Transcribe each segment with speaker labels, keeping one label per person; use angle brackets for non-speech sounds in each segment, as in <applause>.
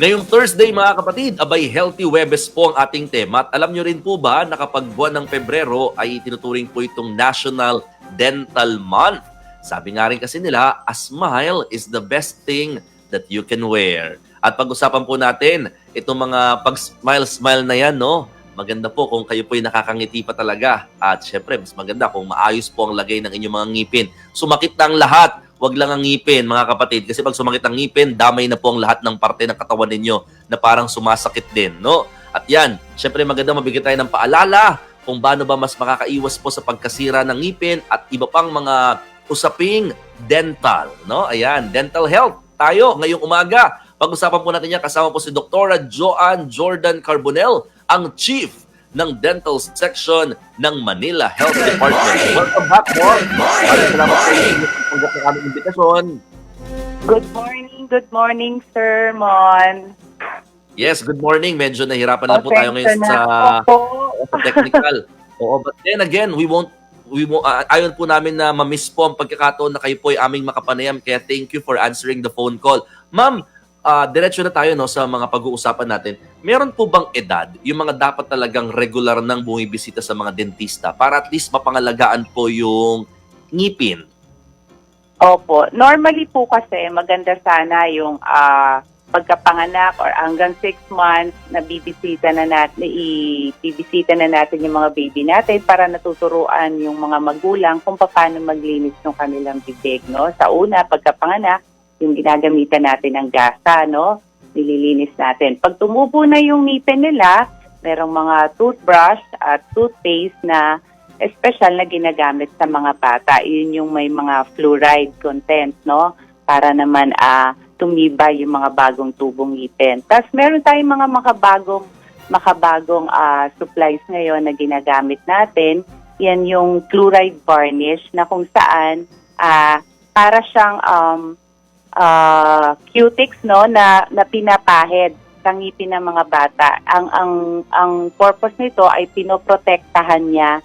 Speaker 1: Ngayong Thursday mga kapatid, abay healthy Webes po ang ating tema. At alam nyo rin po ba na kapag buwan ng Pebrero ay tinuturing po itong National Dental Month. Sabi nga rin kasi nila, a smile is the best thing that you can wear. At pag-usapan po natin, itong mga pag-smile-smile na yan, no? Maganda po kung kayo po'y nakakangiti pa talaga. At syempre, mas maganda kung maayos po ang lagay ng inyong mga ngipin. Sumakit na ang lahat. Huwag lang ang ngipin, mga kapatid. Kasi pag sumakit ang ngipin, damay na po ang lahat ng parte ng katawan ninyo na parang sumasakit din, no? At yan, syempre maganda mabigyan tayo ng paalala kung paano ba mas makakaiwas po sa pagkasira ng ngipin at iba pang mga usaping dental, no? Ayan, dental health tayo ngayong umaga. Pag-usapan po natin yan kasama po si Dr. Joanne Jordan Carbonell, ang Chief ng Dental Section ng Manila Health Department. Welcome back, Doc. Maraming salamat sa inyo ng aming imbitasyon.
Speaker 2: Good morning, good morning, Sir Mon.
Speaker 1: Yes, good morning. Medyo nahirapan na po
Speaker 2: Pasensya
Speaker 1: tayo ngayon
Speaker 2: na
Speaker 1: sa, sa technical. Oo, but then again, we won't we won't, ah, ayon po namin na ma-miss po ang pagkakataon na kayo po ay aming makapanayam. Kaya thank you for answering the phone call. Ma'am, ah, diretso na tayo no sa mga pag-uusapan natin. Meron po bang edad yung mga dapat talagang regular nang bumibisita sa mga dentista para at least mapangalagaan po yung ngipin?
Speaker 2: Opo. Normally po kasi maganda sana yung ah, pagkapanganak or hanggang six months na bibisita na natin, i-bibisita na natin yung mga baby natin para natuturuan yung mga magulang kung paano maglinis ng kanilang bibig, no? Sa una, pagkapanganak, yung ginagamitan natin ng gasa, no? Nililinis natin. Pag tumubo na yung ngipin nila, merong mga toothbrush at toothpaste na special na ginagamit sa mga bata. Yun yung may mga fluoride content, no? Para naman ah tumibay yung mga bagong tubong ngipin. Tapos meron tayong mga makabagong makabagong ah, supplies ngayon na ginagamit natin. Yan yung fluoride varnish na kung saan ah, para siyang um, ah, cutics no na na pinapahid sa ngipin ng mga bata. Ang ang ang purpose nito ay pinoprotektahan niya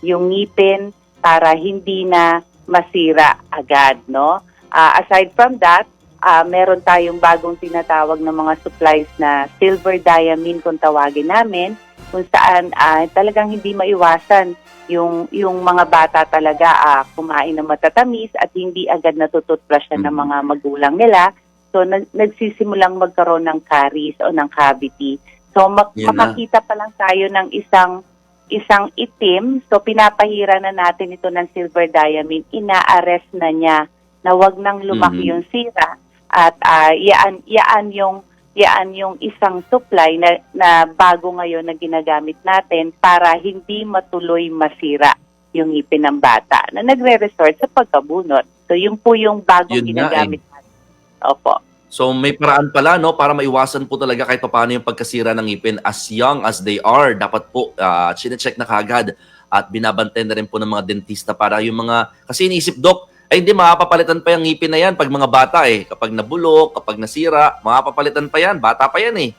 Speaker 2: yung ngipin para hindi na masira agad, no? Ah, aside from that, ah, meron tayong bagong tinatawag na mga supplies na silver diamine kung tawagin namin, kung saan ah, talagang hindi maiwasan yung yung mga bata talaga ah, kumain ng matatamis at hindi agad natututbrushan ng
Speaker 1: Mhm.
Speaker 2: mga magulang nila. So nag- nagsisimulang magkaroon ng caries o ng cavity. So mak-
Speaker 1: Yan na.
Speaker 2: makakita pa lang tayo ng isang isang itim. So pinapahira na natin ito ng silver diamine. Ina-arrest na niya na wag nang lumaki
Speaker 1: Mhm.
Speaker 2: yung sira at ah, yaan yaan yung yaan yung isang supply na, na bago ngayon na ginagamit natin para hindi matuloy masira yung ngipin ng bata na nagre-resort sa pagkabunot. So yun po yung bagong
Speaker 1: Yun nga eh.
Speaker 2: ginagamit natin. Opo.
Speaker 1: So may paraan pala no para maiwasan po talaga kahit paano yung pagkasira ng ngipin as young as they are. Dapat po uh, check na kagad at binabantayan na rin po ng mga dentista para yung mga kasi iniisip doc ay hindi makapapalitan pa yung ngipin na yan pag mga bata eh. Kapag nabulok, kapag nasira, makapapalitan pa yan. Bata pa yan eh.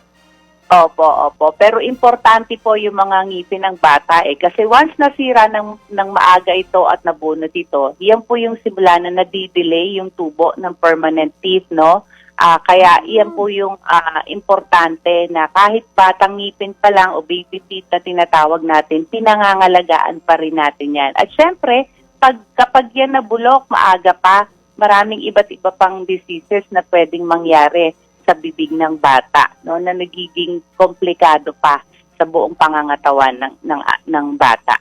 Speaker 2: Opo, opo. Pero importante po yung mga ngipin ng bata eh. Kasi once nasira ng, ng maaga ito at nabunot ito, yan po yung simula na nadidelay yung tubo ng permanent teeth, no? Ah, kaya yan po yung ah, importante na kahit batang ngipin pa lang o baby teeth na tinatawag natin, pinangangalagaan pa rin natin yan. At syempre, pag, kapag yan nabulok, maaga pa, maraming iba't iba pang diseases na pwedeng mangyari sa bibig ng bata no na nagiging komplikado pa sa buong pangangatawan ng ng ng bata.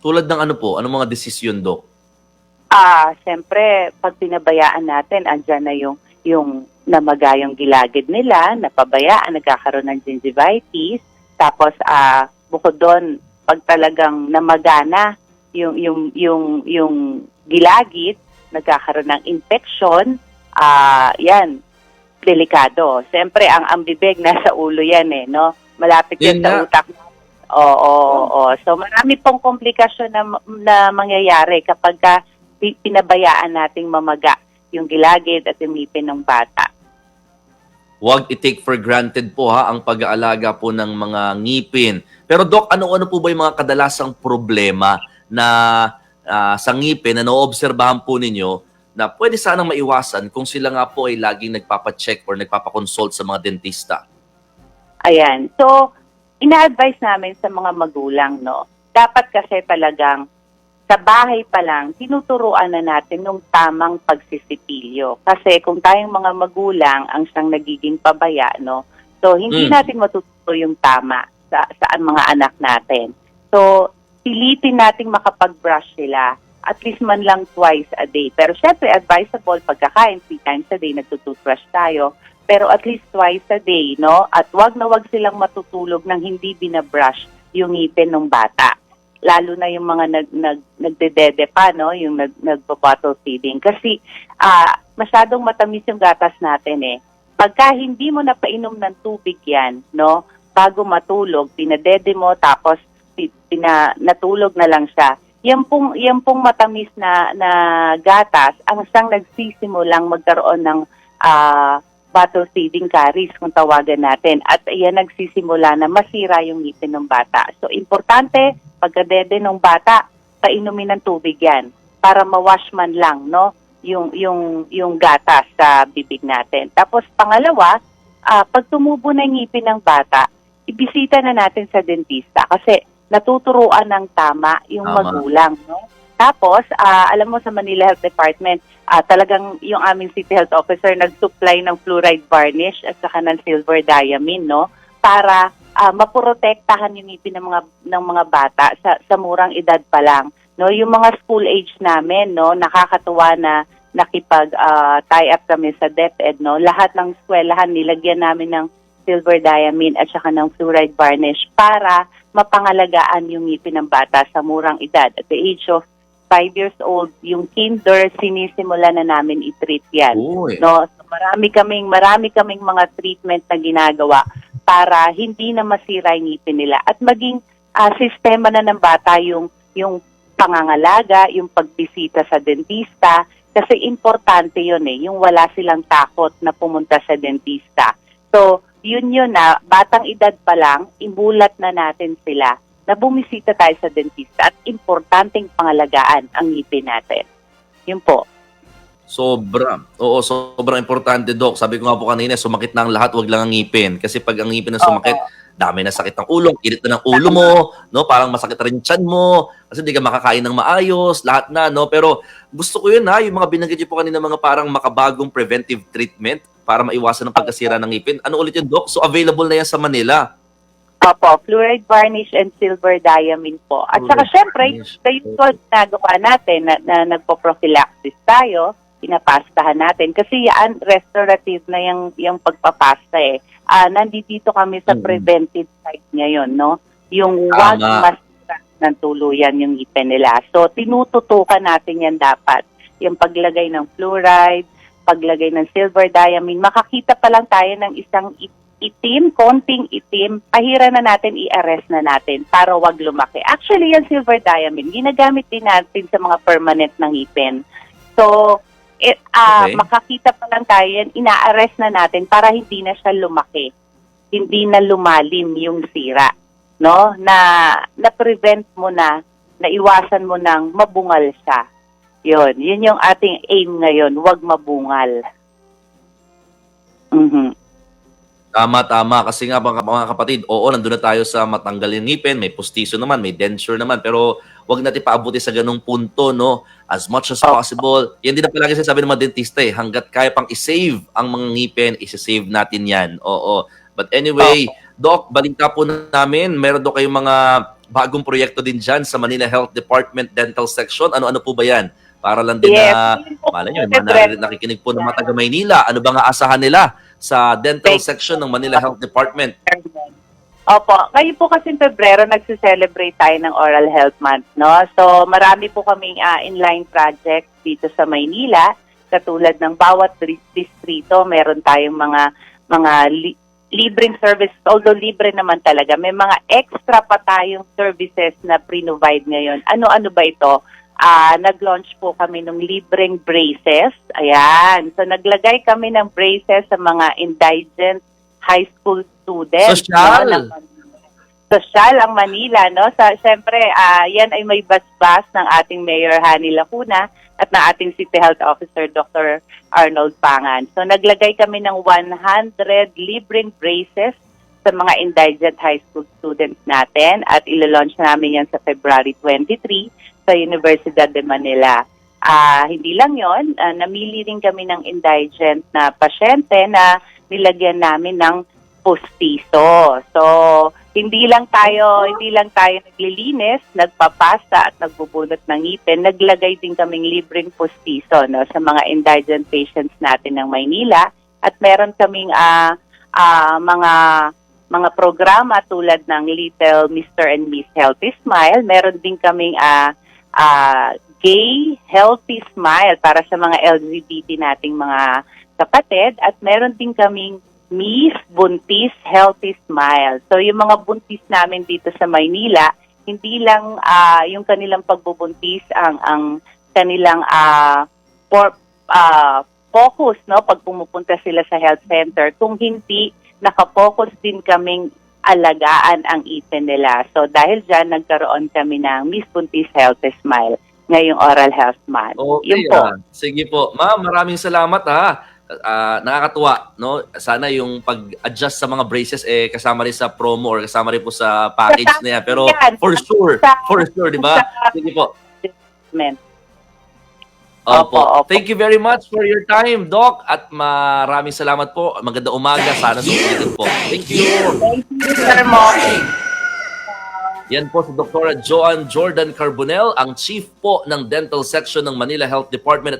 Speaker 1: Tulad ng ano po, anong mga desisyon doc?
Speaker 2: Ah, siyempre pag pinabayaan natin andyan na yung yung namaga yung gilagid nila, napabayaan, nagkakaroon ng gingivitis, tapos ah bukod doon pag talagang namagana yung yung yung yung gilagid, nagkakaroon ng infection, ah yan, delikado. Siyempre, ang ang bibig <laughs> nasa ulo yan eh, no? Malapit yan
Speaker 1: Yun
Speaker 2: sa utak. Oo, oo, oo. So marami pong komplikasyon na, na mangyayari kapag ka pi- pinabayaan nating mamaga yung gilagid at yung ngipin ng bata.
Speaker 1: Huwag i-take for granted po ha ang pag-aalaga po ng mga ngipin. Pero Doc, ano-ano po ba yung mga kadalasang problema na ah, sa ngipin na naoobserbahan po ninyo na pwede sanang maiwasan kung sila nga po ay laging nagpapacheck or nagpapakonsult sa mga dentista?
Speaker 2: Ayan. So, ina-advise namin sa mga magulang, no? Dapat kasi talagang sa bahay pa lang, tinuturuan na natin ng tamang pagsisipilyo. Kasi kung tayong mga magulang ang siyang nagiging pabaya, no? So, hindi
Speaker 1: Mm.
Speaker 2: natin matuturo yung tama sa, sa mga anak natin. So, pilitin nating makapag-brush sila at least man lang twice a day. Pero syempre, advisable pagkakain, three times a day, nagtutoothbrush tayo pero at least twice a day, no? At wag na wag silang matutulog nang hindi binabrush yung ngipin ng bata. Lalo na yung mga nag, nag, nagdedede pa, no? Yung nag, nagpo-bottle feeding. Kasi ah masyadong matamis yung gatas natin eh. Pagka hindi mo napainom ng tubig yan, no? Bago matulog, pinadede mo, tapos pina, natulog na lang siya. Yan pong, yan pong matamis na, na gatas, ang siyang nagsisimulang magkaroon ng ah bottle feeding caries kung tawagan natin. At iyan nagsisimula na masira yung ngipin ng bata. So, importante, pagkadede ng bata, painumin ng tubig yan para mawash man lang, no? Yung, yung, yung gatas sa bibig natin. Tapos, pangalawa, ah, pag tumubo na ngipin ng bata, ibisita na natin sa dentista kasi natuturuan ng tama yung
Speaker 1: Tama.
Speaker 2: magulang, no? Tapos, ah, alam mo sa Manila Health Department, ah, talagang yung aming City Health Officer nag-supply ng fluoride varnish at saka ng silver diamine, no? Para ah, maprotektahan yung ngipin ng mga ng mga bata sa sa murang edad pa lang, no? Yung mga school age namin, no, nakakatuwa na nakipag ah, tie up kami sa DepEd, no? Lahat ng eskwelahan nilagyan namin ng silver diamine at saka ng fluoride varnish para mapangalagaan yung ngipin ng bata sa murang edad. At the age of 5 years old, yung kinder, sinisimula na namin i-treat yan.
Speaker 1: Uy.
Speaker 2: No, so marami kaming marami kaming mga treatment na ginagawa para hindi na masira yung ngipin nila at maging ah, sistema na ng bata yung yung pangangalaga, yung pagbisita sa dentista kasi importante 'yon eh, yung wala silang takot na pumunta sa dentista. So, yun yun na batang edad pa lang, imulat na natin sila na bumisita tayo sa dentista at importanteng pangalagaan ang ngipin natin. Yun po.
Speaker 1: Sobra. Oo, sobrang importante, Doc. Sabi ko nga po kanina, sumakit na ang lahat, wag lang ang ngipin. Kasi pag ang ngipin na sumakit, dami na sakit ng ulo, init na ng ulo mo, no? Parang masakit rin tiyan mo, kasi hindi ka makakain ng maayos, lahat na, no? Pero gusto ko yun, ha? Yung mga binanggit niyo po kanina, mga parang makabagong preventive treatment para maiwasan ang pagkasira ng ngipin. Ano ulit yun, Doc? So, available na yan sa Manila.
Speaker 2: Opo, fluoride varnish and silver diamine po. At saka syempre,
Speaker 1: varnish.
Speaker 2: the usual ginagawa natin na, na nagpo-prophylaxis tayo, pinapastahan natin. Kasi yan, restorative na yung, yung pagpapasta eh. Ah, nandito kami sa
Speaker 1: Mm.
Speaker 2: preventive side ngayon, no? Yung wag masira ng tuluyan yung ngipin nila. So, tinututukan natin yan dapat. Yung paglagay ng fluoride, paglagay ng silver diamine, makakita pa lang tayo ng isang it- itim, konting itim, pahira na natin, i-arrest na natin para wag lumaki. Actually, yung silver diamine, ginagamit din natin sa mga permanent ng ngipin. So, it, ah,
Speaker 1: Okay.
Speaker 2: makakita pa lang tayo yan, ina-arrest na natin para hindi na siya lumaki. Hindi na lumalim yung sira. No? Na, na-prevent mo na, naiwasan mo nang mabungal siya. Yun. Yun yung ating aim ngayon, wag mabungal. Mhm.
Speaker 1: Tama, tama. Kasi nga, mga, kapatid, oo, nandun na tayo sa matanggal yung ngipin, may postiso naman, may denture naman, pero wag natin paabuti sa ganung punto, no? As much as possible. Yan din na palagi sinasabi ng mga dentista eh, hanggat kaya pang isave ang mga ngipin, isa-save natin yan. Oo. But anyway, Doc, balita po namin, meron daw kayong mga bagong proyekto din dyan sa Manila Health Department Dental Section. Ano-ano po ba yan? Para lang din
Speaker 2: Yes.
Speaker 1: na, malay nyo, mga nakikinig po ng mga taga Maynila. Ano ba nga asahan nila sa dental
Speaker 2: Thank-
Speaker 1: section ng Manila Health Department?
Speaker 2: Opo, ngayon po kasi Pebrero nagse-celebrate tayo ng Oral Health Month, no? So marami po kaming ah, inline project dito sa Maynila, katulad ng bawat distrito, meron tayong mga mga li- libreng service, although libre naman talaga, may mga extra pa tayong services na pre-provide ngayon. Ano-ano ba ito? Ah, nag-launch po kami ng libreng braces. Ayan. So naglagay kami ng braces sa mga indigent high school students.
Speaker 1: Social.
Speaker 2: no, na- sosyal ang Manila, no? Sa syempre, ah, yan ay may basbas ng ating Mayor Hani Lacuna at ng ating City Health Officer Dr. Arnold Pangan. So naglagay kami ng 100 libreng braces sa mga indigent high school students natin at ilo-launch namin yan sa February 23 sa Universidad de Manila. Ah, hindi lang yon, ah, namili rin kami ng indigent na pasyente na nilagyan namin ng pustiso. So, hindi lang tayo, hindi lang tayo naglilinis, nagpapasta at nagbubunot ng ngipin, naglagay din kaming libreng pustiso no, sa mga indigent patients natin ng Maynila at meron kaming ah, ah, mga mga programa tulad ng Little Mr. and Miss Healthy Smile. Meron din kaming ah, ah, Gay Healthy Smile para sa mga LGBT nating mga kapatid at meron din kaming Miss Buntis Healthy Smile. So yung mga buntis namin dito sa Maynila, hindi lang ah, yung kanilang pagbubuntis ang ang kanilang ah, for, ah, focus no pag pumupunta sila sa health center kung hindi nakapokus din kaming alagaan ang ipin nila. So dahil dyan, nagkaroon kami ng Miss Buntis Healthy Smile ngayong Oral Health Month.
Speaker 1: Okay,
Speaker 2: Yun po.
Speaker 1: ah. sige po. Ma'am, maraming salamat ha. Ah, nakakatuwa, no? Sana yung pag-adjust sa mga braces eh kasama rin sa promo or kasama rin po sa package na yan. Pero
Speaker 2: Yan.
Speaker 1: for sure, for sure, di ba? Sige po.
Speaker 2: Men.
Speaker 1: Opo.
Speaker 2: Opo, opo.
Speaker 1: Thank you very much for your time, Doc. At maraming salamat po. Maganda umaga. Sana susunod po. Thank you.
Speaker 2: Thank you, Sir Mo.
Speaker 1: Yan po si Dr. Joan Jordan Carbonell, ang Chief po ng Dental Section ng Manila Health Department